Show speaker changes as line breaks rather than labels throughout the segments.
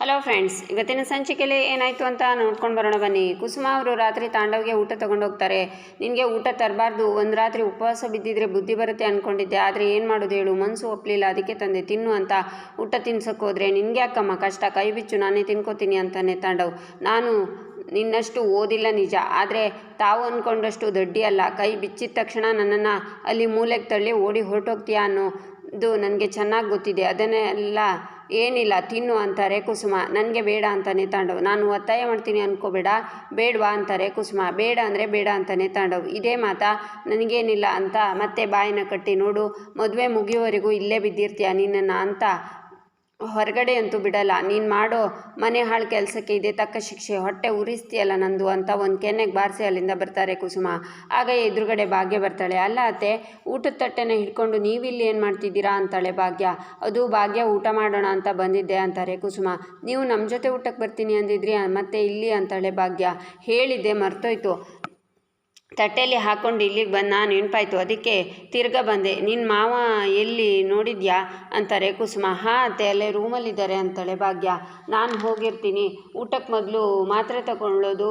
Hello friends ಇವತ್ತಿನ ಸಂಚಿಕೆಯಲ್ಲಿ ಏನಾಯಿತು ಅಂತ ನೋಡ್ಕೊಂಡು ಬರೋಣ ಬನ್ನಿ. ಕುಸುಮ ಅವರು ರಾತ್ರಿ ತಾಂಡವ್ಗೆ ಊಟ ತಗೊಂಡೋಗ್ತಾರೆ ನಿನಗೆ ಊಟ ತರಬಾರ್ದು. ಒಂದು ರಾತ್ರಿ ಉಪವಾಸ ಬಿದ್ದಿದ್ರೆ ಬುದ್ಧಿ ಬರುತ್ತೆ ಅಂದ್ಕೊಂಡಿದ್ದೆ ಆದರೆ ಏನು ಮಾಡೋದು ಹೇಳು? ಮನಸ್ಸು ಒಪ್ಪಲಿಲ್ಲ ಅದಕ್ಕೆ ತಂದೆ, ತಿನ್ನು ಅಂತ. ಊಟ ತಿನ್ಸೋಕ್ಕೋದ್ರೆ ಹೋದರೆ ನಿನಗೆ ಅಕ್ಕಮ್ಮ ಕಷ್ಟ? ಕೈ ಬಿಚ್ಚು. ನಾನೇ ತಿನ್ಕೋತೀನಿ ಅಂತಾನೆ ತಾಂಡವ್. ನಾನು ನಿನ್ನಷ್ಟು ಓದಿಲ್ಲ ನಿಜ. ಆದರೆ ತಾವು ಅಂದ್ಕೊಂಡಷ್ಟು ದಡ್ಡಿ ಅಲ್ಲ. ಕೈ ಬಿಚ್ಚಿದ ತಕ್ಷಣ ನನ್ನನ್ನು ಅಲ್ಲಿ ಮೂಲೆಗೆ ತಳ್ಳಿ ಓಡಿ ಹೊರಟೋಗ್ತೀಯಾ ಅನ್ನೋದು ನನಗೆ ಚೆನ್ನಾಗಿ ಗೊತ್ತಿದೆ. ಅದನ್ನೆಲ್ಲ ಏನಿಲ್ಲ, ತಿನ್ನು ಅಂತಾರೆ ಕುಸುಮ. ನನಗೆ ಬೇಡ ಅಂತಾನೆ ತಾಂಡವ್ ನಾನು ಒತ್ತಾಯ ಮಾಡ್ತೀನಿ ಅನ್ಕೋಬೇಡ. ಬೇಡವಾ ಅಂತಾರೆ ಕುಸುಮ. ಬೇಡ ಅಂದರೆ ಬೇಡ ಅಂತಾನೆ ತಾಂಡವ್ ಇದೇ ಮಾತಾ, ನನಗೇನಿಲ್ಲ ಅಂತ ಮತ್ತೆ ಬಾಯಿನ ಕಟ್ಟಿ ನೋಡು. ಮದುವೆ ಮುಗಿಯೋವರೆಗೂ ಇಲ್ಲೇ ಬಿದ್ದಿರ್ತೀಯ ನಿನ್ನನ್ನು ಅಂತ ಹೊರಗಡೆ ಅಂತೂ ಬಿಡಲ್ಲ. ನೀನು ಮಾಡೋ ಮನೆ ಹಾಳು ಕೆಲಸಕ್ಕೆ ಇದೆ ತಕ್ಕ ಶಿಕ್ಷೆ, ಹೊಟ್ಟೆ ಉರಿಸ್ತೀಯಲ್ಲ ನಂದು ಅಂತ ಒಂದು ಕೆನ್ನೆಗೆ ಬಾರಿಸಿ ಅಲ್ಲಿಂದ ಬರ್ತಾರೆ ಕುಸುಮ. ಆಗ ಎದುರುಗಡೆ ಭಾಗ್ಯ ಬರ್ತಾಳೆ. ಅಲ್ಲ ಅತ್ತೆ, ಊಟದ ತಟ್ಟೆನ ಹಿಡ್ಕೊಂಡು ನೀವಿಲ್ಲಿ ಏನು ಮಾಡ್ತಿದ್ದೀರಾ ಅಂತಾಳೆ ಭಾಗ್ಯ. ಅದು ಭಾಗ್ಯ ಊಟ ಮಾಡೋಣ ಅಂತ ಬಂದಿದ್ದೆ ಅಂತಾರೆ ಕುಸುಮ. ನೀವು ನಮ್ಮ ಜೊತೆ ಊಟಕ್ಕೆ ಬರ್ತೀನಿ ಅಂದಿದ್ರಿ, ಮತ್ತೆ ಇಲ್ಲಿ ಅಂತಾಳೆ ಭಾಗ್ಯ. ಹೇಳಿದ್ದೆ ಮರ್ತೋಯ್ತು. ತಟ್ಟೆಯಲ್ಲಿ ಹಾಕ್ಕೊಂಡು ಇಲ್ಲಿಗೆ ಬಂದು ನಾನು ನೆನಪಾಯ್ತು ಅದಕ್ಕೆ ತಿರ್ಗ ಬಂದೆ. ನಿನ್ನ ಮಾವ ಎಲ್ಲಿ ನೋಡಿದ್ಯಾ? ಅಂತಾರೆ. ಕುಸುಮ, ಹಾಂ ಅತ್ತೆ, ಅಲ್ಲೇ ರೂಮಲ್ಲಿದ್ದಾರೆ ಅಂತಾಳೆ ಭಾಗ್ಯ. ನಾನು ಹೋಗಿರ್ತೀನಿ. ಊಟಕ್ಕೆ ಮೊದಲು ಮಾತ್ರೆ ತಗೊಳ್ಳೋದು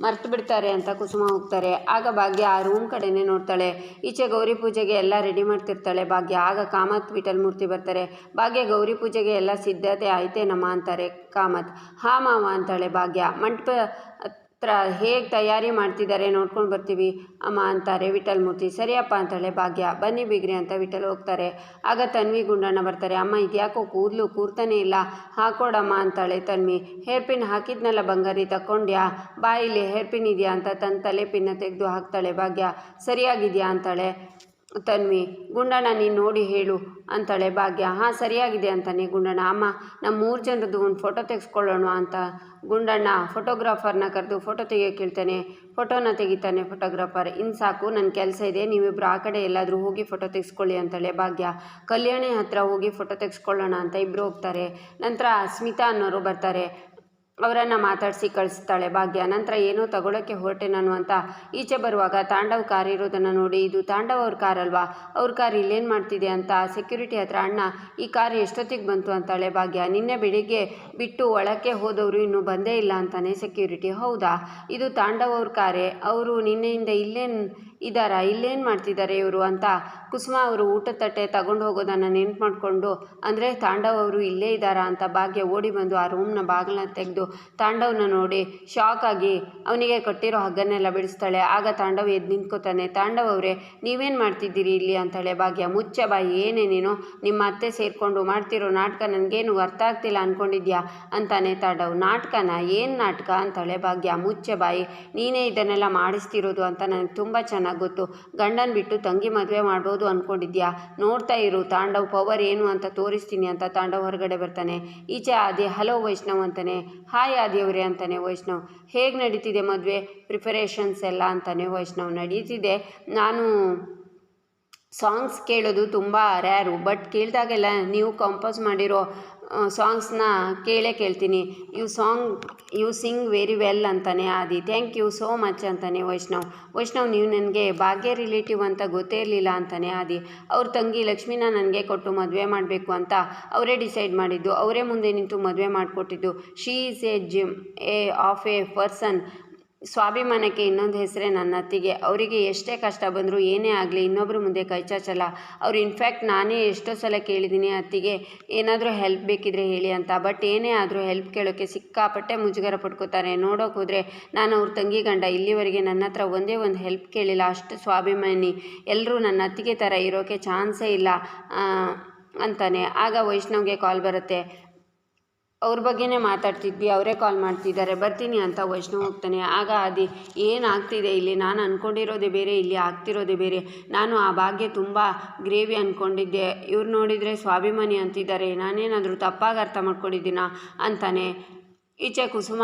ಮರ್ತು ಬಿಡ್ತಾರೆ ಅಂತ ಕುಸುಮ ಹೋಗ್ತಾರೆ. ಆಗ ಭಾಗ್ಯ ಆ ರೂಮ್ ಕಡೆನೇ ನೋಡ್ತಾಳೆ. ಈಚೆ ಗೌರಿ ಪೂಜೆಗೆ ಎಲ್ಲ ರೆಡಿ ಮಾಡ್ತಿರ್ತಾಳೆ ಭಾಗ್ಯ. ಆಗ ಕಾಮತ್ ವಿಠಲ್ ಮೂರ್ತಿ ಬರ್ತಾರೆ. ಭಾಗ್ಯ, ಗೌರಿ ಪೂಜೆಗೆ ಎಲ್ಲ ಸಿದ್ಧತೆ ಆಯ್ತೇನಮ್ಮ? ಅಂತಾರೆ ಕಾಮತ್. ಹಾ ಮಾವ, ಅಂತಾಳೆ ಭಾಗ್ಯ. ಮಂಟಪ ಹತ್ರ ಹೇಗೆ ತಯಾರಿ ಮಾಡ್ತಿದ್ದಾರೆ ನೋಡ್ಕೊಂಡು ಬರ್ತೀವಿ. ಅಮ್ಮ ಅಂತಾರೆ, ವಿಠಲ್ ಮೂರ್ತಿ, ಸರಿಯಪ್ಪ ಅಂತಾಳೆ, ಭಾಗ್ಯ, ಬನ್ನಿ ಬಿಗ್ರಿ ಅಂತ ವಿಠಲ್ ಹೋಗ್ತಾರೆ. ಆಗ ತನ್ವಿ ಗುಂಡಣ್ಣ ಬರ್ತಾರೆ, ಅಮ್ಮ ಇದ್ಯಾಕೋ ಕೂದಲು ಕೂರ್ತಾನೆ ಇಲ್ಲ. ಹಾಕೊಡಮ್ಮ ಅಂತಾಳೆ ತನ್ವಿ. ಹೇರ್ ಪಿನ್ ಹಾಕಿದ್ನಲ್ಲ ಬಂಗಾರಿ, ತಕ್ಕೊಂಡ್ಯಾ? ಬಾಯಿಲಿ ಹೇರ್ ಪಿನ್ ಇದೆಯಾ ಅಂತ ತನ್ನ ತಲೆ ಪಿನ್ನ ತೆಗೆದು ಹಾಕ್ತಾಳೆ, ಭಾಗ್ಯ. ಸರಿಯಾಗಿದೆಯಾ ಅಂತಾಳೆ. ತನ್ವಿ, ಗುಂಡಣ್ಣ, ನೀನು ನೋಡಿ ಹೇಳು ಅಂತಾಳೆ ಭಾಗ್ಯ. ಹಾಂ, ಸರಿಯಾಗಿದೆ ಅಂತಾನೆ ಗುಂಡಣ್ಣ. ಅಮ್ಮ ನಮ್ಮ ಮೂರು ಜನರದ್ದು ಒಂದು ಫೋಟೋ ತೆಗೆಸ್ಕೊಳ್ಳೋಣ ಅಂತ. ಗುಂಡಣ್ಣ ಫೋಟೋಗ್ರಾಫರ್ನ ಕರೆದು ಫೋಟೋ ತೆಗಿಯೋಕೆ ಹೇಳ್ತಾನೆ ಫೋಟೋನ ತೆಗಿತಾನೆ ಫೋಟೋಗ್ರಾಫರ್ ಇನ್ನು ಸಾಕು ನನ್ನ ಕೆಲಸ ಇದೆ. ನೀವಿಬ್ಬರು ಆ ಕಡೆ ಎಲ್ಲಾದರೂ ಹೋಗಿ ಫೋಟೋ ತೆಗೆಸ್ಕೊಳ್ಳಿ ಅಂತಾಳೆ ಭಾಗ್ಯ. ಕಲ್ಯಾಣಿ ಹತ್ರ ಹೋಗಿ ಫೋಟೋ ತೆಗೆಸ್ಕೊಳ್ಳೋಣ ಅಂತ ಇಬ್ಬರು ಹೋಗ್ತಾರೆ. ನಂತರ ಸ್ಮಿತಾ ಅನ್ನೋರು ಬರ್ತಾರೆ. ಅವರನ್ನು ಮಾತಾಡಿಸಿ ಕಳಿಸ್ತಾಳೆ. ಭಾಗ್ಯ, ನಂತರ ಏನೋ ತಗೊಳ್ಳೋಕ್ಕೆ ಹೊರಟೆ ನಾನು ಅಂತ ಈಚೆ ಬರುವಾಗ ತಾಂಡವ್ ಕಾರ್ ಇರೋದನ್ನು ನೋಡಿ, ಇದು ತಾಂಡವ್ ಅವ್ರ ಕಾರ್ ಅಲ್ವಾ? ಅವ್ರ ಕಾರ್ ಇಲ್ಲೇನು ಮಾಡ್ತಿದೆ ಅಂತ ಸೆಕ್ಯೂರಿಟಿ ಹತ್ರ ಅಣ್ಣ, ಈ ಕಾರ್ ಎಷ್ಟೊತ್ತಿಗೆ ಬಂತು ಅಂತಾಳೆ. ಭಾಗ್ಯ, ನಿನ್ನೆ ಬೆಳಿಗ್ಗೆ ಬಿಟ್ಟು ಒಳಕ್ಕೆ ಹೋದವರು ಇನ್ನೂ ಬಂದೇ ಇಲ್ಲ ಅಂತಾನೆ ಸೆಕ್ಯೂರಿಟಿ ಹೌದಾ? ಇದು ತಾಂಡವ್ ಅವ್ರ ಕಾರೇ? ಅವರು ನಿನ್ನೆಯಿಂದ ಇಲ್ಲೇನು ಇದ್ದಾರಾ ಇಲ್ಲೇನು ಮಾಡ್ತಿದ್ದಾರೆ ಇವರು ಅಂತ ಕುಸುಮ ಅವರು ಊಟ ತಟ್ಟೆ ತಗೊಂಡು ಹೋಗೋದನ್ನು ನೆನ್ಪು ಮಾಡಿಕೊಂಡು, ಅಂದರೆ ತಾಂಡವ್ ಅವರು ಇಲ್ಲೇ ಇದ್ದಾರಾ ಅಂತ ಭಾಗ್ಯ ಓಡಿ ಬಂದು ಆ ರೂಮ್ನ ಬಾಗಿಲನ್ನ ತೆಗೆದು ತಾಂಡವ್ನ ನೋಡಿ ಶಾಕ್ ಆಗಿ ಅವನಿಗೆ ಕೊಟ್ಟಿರೋ ಹಗ್ಗನ್ನೆಲ್ಲ ಬಿಡಿಸ್ತಾಳೆ. ಆಗ ತಾಂಡವ್ ಎದ್ದು ನಿಂತ್ಕೋತಾನೆ, ತಾಂಡವ್ ಅವರೇ, ನೀವೇನು ಮಾಡ್ತಿದ್ದೀರಿ ಇಲ್ಲಿ? ಅಂತಾಳೆ ಭಾಗ್ಯ. ಮುಚ್ಚ ಬಾಯಿ, ಏನೇ ನೀನು? ನಿಮ್ಮ ಅತ್ತೆ ಸೇರಿಕೊಂಡು ಮಾಡ್ತಿರೋ ನಾಟಕ ನನಗೇನು ಅರ್ಥ ಆಗ್ತಿಲ್ಲ ಅಂದ್ಕೊಂಡಿದ್ಯಾ ಅಂತಾನೆ ತಾಂಡವ್. ನಾಟಕನ? ಏನು ನಾಟಕ? ಅಂತಾಳೆ ಭಾಗ್ಯ. ಮುಚ್ಚ ಬಾಯಿ, ನೀನೇ ಇದನ್ನೆಲ್ಲ ಮಾಡಿಸ್ತಿರೋದು ಅಂತ ನನಗೆ ತುಂಬ ಚೆನ್ನಾಗಿ ಗೊತ್ತು. ಗಂಡನ ಬಿಟ್ಟು ತಂಗಿ ಮದುವೆ ಮಾಡ್ಬೋದು ಅಂದ್ಕೊಂಡಿದ್ಯಾ ನೋಡ್ತಾ ಇರು, ತಾಂಡವ್ ಪವರ್ ಏನು ಅಂತ ತೋರಿಸ್ತೀನಿ ಅಂತ ತಾಂಡವ್ ಹೊರಗಡೆ ಬರ್ತಾನೆ. ಈಚೆ ಆದಿ, ಹಲೋ ವೈಷ್ಣವ್ ಅಂತಾನೆ. ಹಾಯ್ ಆದಿಯವರೇ ಅಂತಾನೆ ವೈಷ್ಣವ್. ಹೇಗೆ ನಡೀತಿದೆ ಮದುವೆ? ಪ್ರಿಪರೇಷನ್ಸ್ ಎಲ್ಲ ಅಂತಾನೆ ವೈಷ್ಣವ್ ನಡೀತಿದೆ. ನಾನು ಸಾಂಗ್ಸ್ ಕೇಳೋದು ತುಂಬ ರ್ಯಾರು ಬಟ್ ಕೇಳಿದಾಗೆಲ್ಲ ನೀವು ಕಂಪೋಸ್ ಮಾಡಿರೋ ಸಾಂಗ್ಸ್ನ ಕೇಳೇ ಕೇಳ್ತೀನಿ. You song, you sing very well ಅಂತಾನೆ Adi. Thank you so much ಅಂತಾನೆ ವೈಷ್ಣವ್. ವೈಷ್ಣವ್, ನೀವು ನನಗೆ ಭಾಗ್ಯ ರಿಲೇಟಿವ್ ಅಂತ ಗೊತ್ತೇ ಇರಲಿಲ್ಲ ಅಂತಾನೆ ಆದಿ. ಅವ್ರ ತಂಗಿ ಲಕ್ಷ್ಮೀನ ನನಗೆ ಕೊಟ್ಟು ಮದುವೆ ಮಾಡಬೇಕು ಅಂತ ಅವರೇ ಡಿಸೈಡ್ ಮಾಡಿದ್ದು. ಅವರೇ ಮುಂದೆ ನಿಂತು ಮದುವೆ ಮಾಡಿಕೊಟ್ಟಿದ್ದು. She is a gem, a of a person. ಸ್ವಾಭಿಮಾನಕ್ಕೆ ಇನ್ನೊಂದು ಹೆಸರೇ ನನ್ನ ಅತ್ತಿಗೆ ಅವರಿಗೆ ಎಷ್ಟೇ ಕಷ್ಟ ಬಂದರೂ ಏನೇ ಆಗಲಿ ಇನ್ನೊಬ್ಬರ ಮುಂದೆ ಕೈ ಚಾಚಲ್ಲ. ಅವ್ರು ಇನ್ಫ್ಯಾಕ್ಟ್ ನಾನೇ ಎಷ್ಟೋ ಸಲ ಕೇಳಿದ್ದೀನಿ ಅತ್ತಿಗೆ, ಏನಾದರೂ ಹೆಲ್ಪ್ ಬೇಕಿದ್ರೆ ಹೇಳಿ ಅಂತ. ಬಟ್ ಏನೇ ಆದರೂ ಹೆಲ್ಪ್ ಕೇಳೋಕ್ಕೆ ಸಿಕ್ಕಾಪಟ್ಟೆ ಮುಜುಗರ ಪಡ್ಕೋತಾರೆ ನೋಡೋಕೆ ಹೋದರೆ ನಾನು ಅವ್ರ ತಂಗಿ ಗಂಡ ಇಲ್ಲಿವರೆಗೆ ನನ್ನ ಹತ್ರ ಒಂದೇ ಒಂದು ಹೆಲ್ಪ್ ಕೇಳಿಲ್ಲ. ಅಷ್ಟು ಸ್ವಾಭಿಮಾನಿ. ಎಲ್ಲರೂ ನನ್ನ ಅತ್ತಿಗೆ ಥರ ಇರೋಕ್ಕೆ ಚಾನ್ಸೇ ಇಲ್ಲ ಅಂತಾನೆ. ಆಗ ವೈಷ್ಣವ್ಗೆ ಕಾಲ್ ಬರುತ್ತೆ. ಅವ್ರ ಬಗ್ಗೆನೇ ಮಾತಾಡ್ತಿದ್ವಿ, ಅವರೇ ಕಾಲ್ ಮಾಡ್ತಿದ್ದಾರೆ, ಬರ್ತೀನಿ ಅಂತ ವೈಷ್ಣವ್ ಹೋಗ್ತಾನೆ. ಆಗ ಅದಿ ಏನಾಗ್ತಿದೆ ಇಲ್ಲಿ? ನಾನು ಅಂದ್ಕೊಂಡಿರೋದೇ ಬೇರೆ, ಇಲ್ಲಿ ಆಗ್ತಿರೋದೇ ಬೇರೆ. ನಾನು ಆ ಭಾಗ್ಯ ತುಂಬ ಗ್ರೇವಿ ಅಂದ್ಕೊಂಡಿದ್ದೆ ಇವ್ರು ನೋಡಿದರೆ ಸ್ವಾಭಿಮಾನಿ ಅಂತಿದ್ದಾರೆ. ನಾನೇನಾದರೂ ತಪ್ಪಾಗಿ ಅರ್ಥ ಮಾಡ್ಕೊಂಡಿದ್ದೀನಾ? ಅಂತಾನೆ. ಈಚೆ ಕುಸುಮ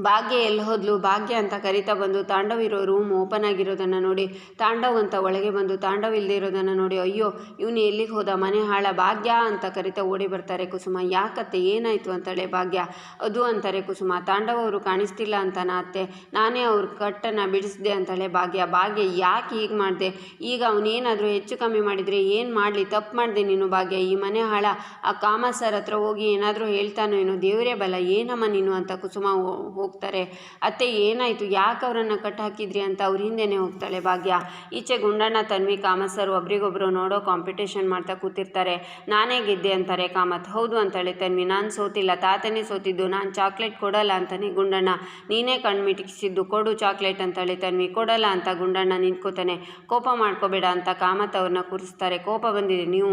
ಭಾಗ್ಯ ಎಲ್ಲಿ ಹೋದ್ಲು? ಭಾಗ್ಯ ಅಂತ ಕರಿತಾ ಬಂದು ತಾಂಡವ್ ಇರೋ ರೂಮ್ ಓಪನ್ ಆಗಿರೋದನ್ನು ನೋಡಿ, ತಾಂಡವ್ ಅಂತ ಒಳಗೆ ಬಂದು ತಾಂಡವ್ ಇಲ್ಲದೆ ಇರೋದನ್ನು ನೋಡಿ, ಅಯ್ಯೋ, ಇವನು ಎಲ್ಲಿಗೆ ಹೋದ? ಮನೆ ಹಾಳ. ಭಾಗ್ಯ ಅಂತ ಕರಿತಾ ಓಡಿ ಬರ್ತಾರೆ ಕುಸುಮ. ಯಾಕತ್ತೆ? ಏನಾಯಿತು ಅಂತಳೆ ಭಾಗ್ಯ? ಅದು ಅಂತಾರೆ ಕುಸುಮ. ತಾಂಡವ್ ಅವರು ಕಾಣಿಸ್ತಿಲ್ಲ ಅಂತ ಅತ್ತೆ. ನಾನೇ ಅವ್ರ ಕಟ್ಟನ್ನು ಬಿಡಿಸಿದೆ ಅಂತಳೆ ಭಾಗ್ಯ. ಭಾಗ್ಯ ಯಾಕೆ ಹೀಗೆ ಮಾಡಿದೆ? ಈಗ ಅವನೇನಾದರೂ ಹೆಚ್ಚು ಕಮ್ಮಿ ಮಾಡಿದರೆ ಏನು ಮಾಡಲಿ? ತಪ್ಪು ಮಾಡಿದೆ ನೀನು ಭಾಗ್ಯ. ಈ ಮನೆ ಹಾಳ. ಆ ಕಾಮ ಸರ್ ಹತ್ರ ಹೋಗಿ ಏನಾದರೂ ಹೇಳ್ತಾನೋ ಏನೋ ದೇವರೇ ಬಲ. ಏನಮ್ಮ ನೀನು ಅಂತ ಕುಸುಮ ಹೋ- ಹೋಗ್ತಾರೆ. ಅತ್ತೆ, ಏನಾಯಿತು? ಯಾಕೆ ಅವರನ್ನು ಕಟ್ ಹಾಕಿದ್ರಿ ಅಂತ ಅವ್ರ ಹಿಂದೆನೇ ಹೋಗ್ತಾಳೆ ಭಾಗ್ಯ. ಈಚೆ ಗುಂಡಣ್ಣ, ತನ್ವಿ, ಕಾಮತ್ ಸರ್ ಒಬ್ರಿಗೊಬ್ರು ನೋಡೋ ಕಾಂಪಿಟೇಷನ್ ಮಾಡ್ತಾ ಕೂತಿರ್ತಾರೆ. ನಾನೇ ಗೆದ್ದೆ ಅಂತಾರೆ ಕಾಮತ್. ಹೌದು ಅಂತಾಳೆ ತನ್ವಿ. ನಾನು ಸೋತಿಲ್ಲ. ತಾತನೇ ಸೋತಿದ್ದು. ನಾನು ಚಾಕ್ಲೇಟ್ ಕೊಡಲ್ಲ ಅಂತಾನೆ ಗುಂಡಣ್ಣ. ನೀನೇ ಕಣ್ಮಿಟಿಸಿದ್ದು ಕೊಡು ಚಾಕ್ಲೇಟ್ ಅಂತಾಳೆ ತನ್ವಿ. ಕೊಡಲ್ಲ ಅಂತ ಗುಂಡಣ್ಣ ನಿಂತ್ಕೋತಾನೆ. ಕೋಪ ಮಾಡ್ಕೋಬೇಡ ಅಂತ ಕಾಮತ್ ಅವ್ರನ್ನ ಕೂರಿಸ್ತಾರೆ. ಕೋಪ ಬಂದಿದೆ. ನೀವು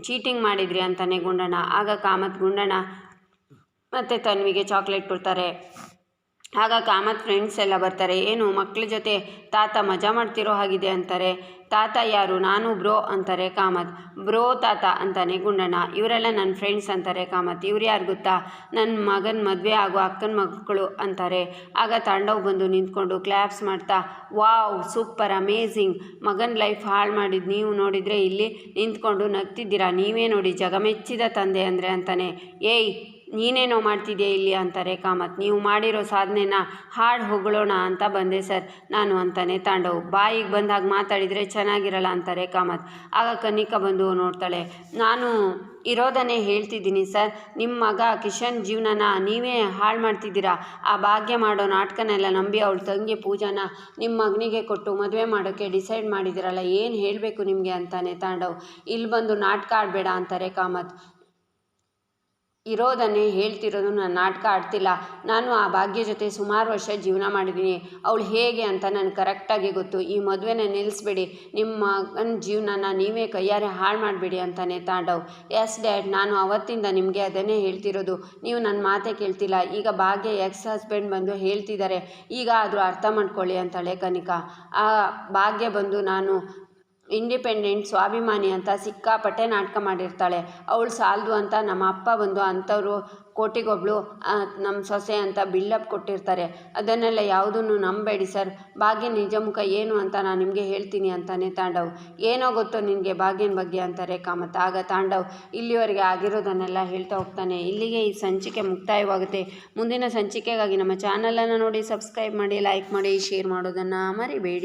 ಚೀಟಿಂಗ್ ಮಾಡಿದ್ರಿ ಅಂತಾನೆ ಗುಂಡಣ್ಣ. ಆಗ ಕಾಮತ್, ಗುಂಡಣ್ಣ ಮತ್ತು ತನ್ವಿಗೆ ಚಾಕ್ಲೇಟ್ ಕೊಡ್ತಾರೆ. ಆಗ ಕಾಮತ್ ಫ್ರೆಂಡ್ಸ್ ಎಲ್ಲ ಬರ್ತಾರೆ, ಏನು ಮಕ್ಕಳ ಜೊತೆ ತಾತ ಮಜಾ ಮಾಡ್ತಿರೋ ಹಾಗಿದೆ? ಅಂತಾರೆ. ತಾತ ಯಾರು? ನಾನು ಬ್ರೋ, ಅಂತಾರೆ ಕಾಮತ್. ಬ್ರೋ ತಾತ, ಅಂತಾನೆ ಗುಂಡಣ್ಣ. ಇವರೆಲ್ಲ ನನ್ನ ಫ್ರೆಂಡ್ಸ್ ಅಂತಾರೆ ಕಾಮತ್. ಇವ್ರು ಯಾರು ಗೊತ್ತಾ? ನನ್ನ ಮಗನ ಮದುವೆ ಆಗೋ ಅಕ್ಕನ ಮಕ್ಕಳು ಅಂತಾರೆ. ಆಗ ತಾಂಡವ್ ಬಂದು ನಿಂತ್ಕೊಂಡು ಕ್ಲ್ಯಾಪ್ಸ್ ಮಾಡ್ತಾ, ವಾವ್, ಸೂಪರ್ ಅಮೇಝಿಂಗ್ ಮಗನ ಲೈಫ್ ಹಾಳು ಮಾಡಿದ್ದು ನೀವು ನೋಡಿದರೆ ಇಲ್ಲಿ ನಿಂತ್ಕೊಂಡು ನಗ್ತಿದ್ದೀರಾ? ನೀವೇ ನೋಡಿ ಜಗಮೆಚ್ಚಿದ ತಂದೆ ಅಂದರೆ, ಅಂತಾನೆ. ಏಯ್ ನೀನೇನೋ ಮಾಡ್ತಿದ್ಯಾ ಇಲ್ಲಿ ಅಂತಾರೆ ಕಾಮತ್ ನೀವು ಮಾಡಿರೋ ಸಾಧನೆನ ಹಾಡು ಹೊಗಳೋಣ ಅಂತ ಬಂದೆ ಸರ್. ನಾನು ಅಂತಾನೆ ತಾಂಡವ್. ಬಾಯಿಗೆ ಬಂದಾಗ ಮಾತಾಡಿದರೆ ಚೆನ್ನಾಗಿರಲ್ಲ ಅಂತಾರೆ ಕಾಮತ್ ಆಗ ಕನಿಕ ಬಂದು ನೋಡ್ತಾಳೆ, ನಾನು ಇರೋದನ್ನೇ ಹೇಳ್ತಿದ್ದೀನಿ ಸರ್. ನಿಮ್ಮ ಮಗ ಕಿಶನ್ ಜೀವನನ ನೀವೇ ಹಾಳು ಮಾಡ್ತಿದ್ದೀರಾ? ಆ ಭಾಗ್ಯ ಮಾಡೋ ನಾಟಕನೆಲ್ಲ ನಂಬಿ ಅವಳ ತಂಗಿ ಪೂಜಾನ ನಿಮ್ಮ ಮಗನಿಗೆ ಕೊಟ್ಟು ಮದುವೆ ಮಾಡೋಕ್ಕೆ ಡಿಸೈಡ್ ಮಾಡಿದಿರಲ್ಲ, ಏನು ಹೇಳಬೇಕು ನಿಮಗೆ? ಅಂತಾನೆ ತಾಂಡವ್. ಇಲ್ಲಿ ಬಂದು ನಾಟಕ ಆಡಬೇಡ ಅಂತಾರೆ ಕಾಮತ್ ಇರೋದನ್ನೇ ಹೇಳ್ತಿರೋದು ನಾನು ನಾಟಕ ಆಡ್ತಿಲ್ಲ. ನಾನು ಆ ಭಾಗ್ಯ ಜೊತೆ ಸುಮಾರು ವರ್ಷ ಜೀವನ ಮಾಡಿದ್ದೀನಿ. ಅವಳು ಹೇಗೆ ಅಂತ ನನಗೆ ಕರೆಕ್ಟಾಗಿ ಗೊತ್ತು. ಈ ಮದುವೆನ ನಿಲ್ಲಿಸ್ಬೇಡಿ. ನಿಮ್ಮ ಮಗನ ಜೀವನನ ನೀವೇ ಕೈಯಾರೆ ಹಾಳು ಮಾಡಬೇಡಿ ಅಂತಾನೆ ತಾಂಡವ್. ಎಸ್ ಡ್ಯಾಡ್ ನಾನು ಅವತ್ತಿಂದ ನಿಮಗೆ ಅದನ್ನೇ ಹೇಳ್ತಿರೋದು. ನೀವು ನನ್ನ ಮಾತೇ ಕೇಳ್ತಿಲ್ಲ. ಈಗ ಭಾಗ್ಯ ಎಕ್ಸ್ ಹಸ್ಬೆಂಡ್ ಬಂದು ಹೇಳ್ತಿದ್ದಾರೆ. ಈಗ ಆದರೂ ಅರ್ಥ ಮಾಡ್ಕೊಳ್ಳಿ ಅಂತಾಳೆ ಕನಿಕಾ. ಆ ಭಾಗ್ಯ ಬಂದು ನಾನು ಇಂಡಿಪೆಂಡೆಂಟ್, ಸ್ವಾಭಿಮಾನಿ ಅಂತ ಸಿಕ್ಕಾಪಟ್ಟೆ ನಾಟಕ ಮಾಡಿರ್ತಾಳೆ. ಅವಳು ಸಾಲದು ಅಂತ ನಮ್ಮ ಅಪ್ಪ ಬಂದು ಅಂಥವ್ರು ಕೋಟಿಗೊಬ್ಳು ನಮ್ಮ ಸೊಸೆ ಅಂತ ಬಿಲ್ಡಪ್ ಕೊಟ್ಟಿರ್ತಾರೆ. ಅದನ್ನೆಲ್ಲ ಯಾವುದನ್ನು ನಂಬೇಡಿ ಸರ್. ಭಾಗ್ಯ ನಿಜ ಮುಖ ಏನು ಅಂತ ನಾನು ನಿಮಗೆ ಹೇಳ್ತೀನಿ ಅಂತಾನೆ ತಾಂಡವ್. ಏನೋ ಗೊತ್ತೋ ನಿನಗೆ ಭಾಗ್ಯನ ಬಗ್ಗೆ ಅಂತಾರೆ ಕಾಮತ್. ಆಗ ತಾಂಡವ್ ಇಲ್ಲಿವರೆಗೆ ಆಗಿರೋದನ್ನೆಲ್ಲ ಹೇಳ್ತಾ ಹೋಗ್ತಾನೆ. ಇಲ್ಲಿಗೆ ಈ ಸಂಚಿಕೆ ಮುಕ್ತಾಯವಾಗುತ್ತೆ. ಮುಂದಿನ ಸಂಚಿಕೆಗಾಗಿ ನಮ್ಮ ಚಾನಲನ್ನು ನೋಡಿ, ಸಬ್ಸ್ಕ್ರೈಬ್ ಮಾಡಿ, ಲೈಕ್ ಮಾಡಿ, ಶೇರ್ ಮಾಡೋದನ್ನು ಮರಿಬೇಡಿ.